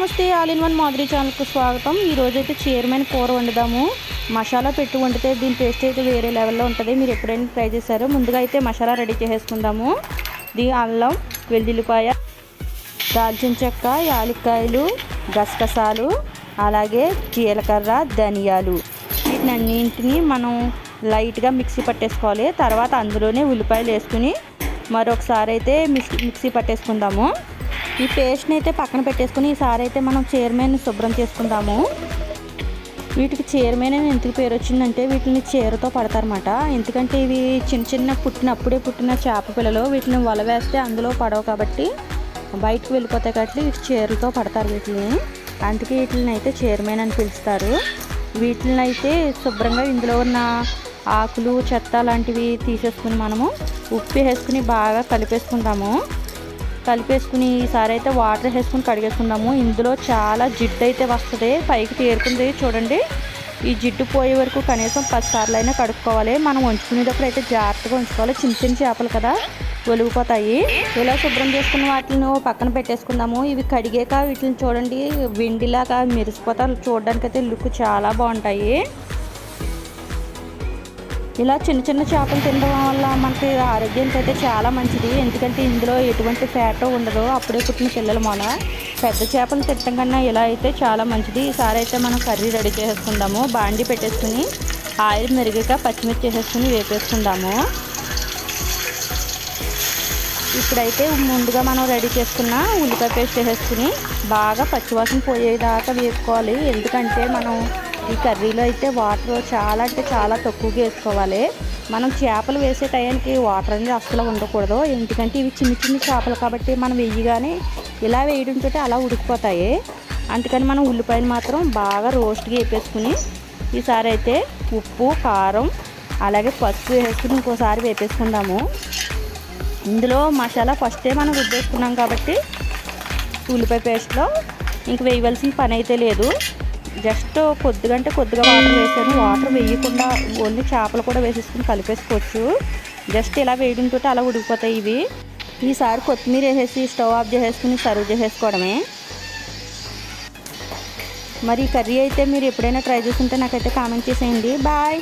నమస్తే all in one మాదిరి ఛానల్కు స్వాగతం. ఈరోజు అయితే చైర్మన్ కూర వండుదాము. మసాలా పెట్టి వండితే దీని టేస్ట్ అయితే వేరే లెవెల్లో ఉంటుంది. మీరు ఎప్పుడైనా ట్రై చేశారో. ముందుగా అయితే మసాలా రెడీ చేసేసుకుందాము. దీ అల్లం వెల్లుల్లిపాయ దాల్చిన చెక్క యాలక్కాయలు గసగసాలు అలాగే జీలకర్ర ధనియాలు. వీటిని అన్నింటినీ మనం లైట్గా మిక్సీ పట్టేసుకోవాలి. తర్వాత అందులోనే ఉల్లిపాయలు వేసుకుని మరొకసారి అయితే మిక్సీ మిక్సీ పట్టేసుకుందాము. ఈ పేస్ట్ని అయితే పక్కన పెట్టేసుకుని ఈసారి అయితే మనం చైర్మన్ శుభ్రం చేసుకుందాము. వీటికి చీరమైన ఎందుకు పేరు వచ్చిందంటే వీటిని చీరతో పడతారన్నమాట. ఎందుకంటే ఇవి చిన్న చిన్న పుట్టినప్పుడే పుట్టిన చేప పిల్లలు వీటిని వల వేస్తే అందులో పడవు కాబట్టి బయటకు వెళ్ళిపోతాయి కాబట్టి వీటి చీరలతో పడతారు వీటిని. అందుకే వీటిని అయితే చైర్మన్ అని పిలుస్తారు. వీటిని అయితే శుభ్రంగా ఇందులో ఉన్న ఆకులు చెత్త లాంటివి తీసేసుకుని మనము ఉప్పు వేసుకుని బాగా కలిపేసుకుందాము. కలిపేసుకుని ఈసారి అయితే వాటర్ వేసుకుని కడిగేసుకున్నాము. ఇందులో చాలా జిడ్డు అయితే వస్తుంది. పైకి తేరుకుంది చూడండి. ఈ జిడ్డు పోయే వరకు కనీసం పదిసార్లు అయినా కడుక్కోవాలి. మనం ఉంచుకునేటప్పుడు అయితే జాగ్రత్తగా ఉంచుకోవాలి. చిన్న చిన్న చేపలు కదా ఒలిగిపోతాయి. ఇలా శుభ్రం చేసుకున్న వాటిని పక్కన పెట్టేసుకుందాము. ఇవి కడిగాక వీటిని చూడండి. వెండిలాగా మెరిసిపోతా చూడడానికి అయితే లుక్ చాలా బాగుంటాయి. ఇలా చిన్న చిన్న చేపలు తినడం వల్ల మనకి ఆరోగ్యానికి అయితే చాలా మంచిది. ఎందుకంటే ఇందులో ఎటువంటి ఫ్యాట్ ఉండదు. అప్పుడే పుట్టిన పిల్లలు మూల పెద్ద చేపలు తినడం కన్నా ఇలా అయితే చాలా మంచిది. ఈసారి అయితే మనం కర్రీ రెడీ చేసేసుకుందాము. బాండి పెట్టేసుకుని ఆయిల్ మెరుగక పచ్చిమిర్చి వేసేసుకుని వేపేసుకుందాము. ఇప్పుడైతే ముందుగా మనం రెడీ చేసుకున్న ఉల్లిపాయ పేస్ట్ వేసేసుకుని బాగా పచ్చివాసన పోయేదాకా వేసుకోవాలి. ఎందుకంటే మనం ఈ కర్రీలో అయితే వాటర్ చాలా అంటే చాలా తక్కువగా వేసుకోవాలి. మనం చేపలు వేసే టయానికి వాటర్ అనేది అస్సలు ఉండకూడదు. ఎందుకంటే ఇవి చిన్న చిన్న చేపలు కాబట్టి మనం వెయ్యగానే ఇలా వేయడంతో అలా ఉడికిపోతాయి. అందుకని మనం ఉల్లిపాయలు మాత్రం బాగా రోస్ట్గా వేపేసుకుని ఈసారి అయితే ఉప్పు కారం అలాగే పసుపు వేసుకుని ఇంకోసారి వేపేసుకుందాము. ఇందులో మసాలా ఫస్టే మనం రుద్దేసుకున్నాం కాబట్టి ఉల్లిపాయ పేస్ట్లో ఇంక వేయవలసిన పని అయితే లేదు. జస్ట్ కొద్దిగా అంటే కొద్దిగా వాటర్ వేసాను. వాటర్ వేయకుండా ఓన్లీ చేపలు కూడా వేసేసుకుని కలిపేసుకోవచ్చు. జస్ట్ ఇలా వేయడంతో అలా ఉడికిపోతాయి ఇవి. ఈసారి కొత్తిమీర వేసేసి స్టవ్ ఆఫ్ చేసేసుకుని సర్వ్ చేసేసుకోవడమే. మరి కర్రీ అయితే మీరు ఎప్పుడైనా ట్రై చేస్తుంటే నాకైతే కామెంట్ చేసేయండి. బాయ్.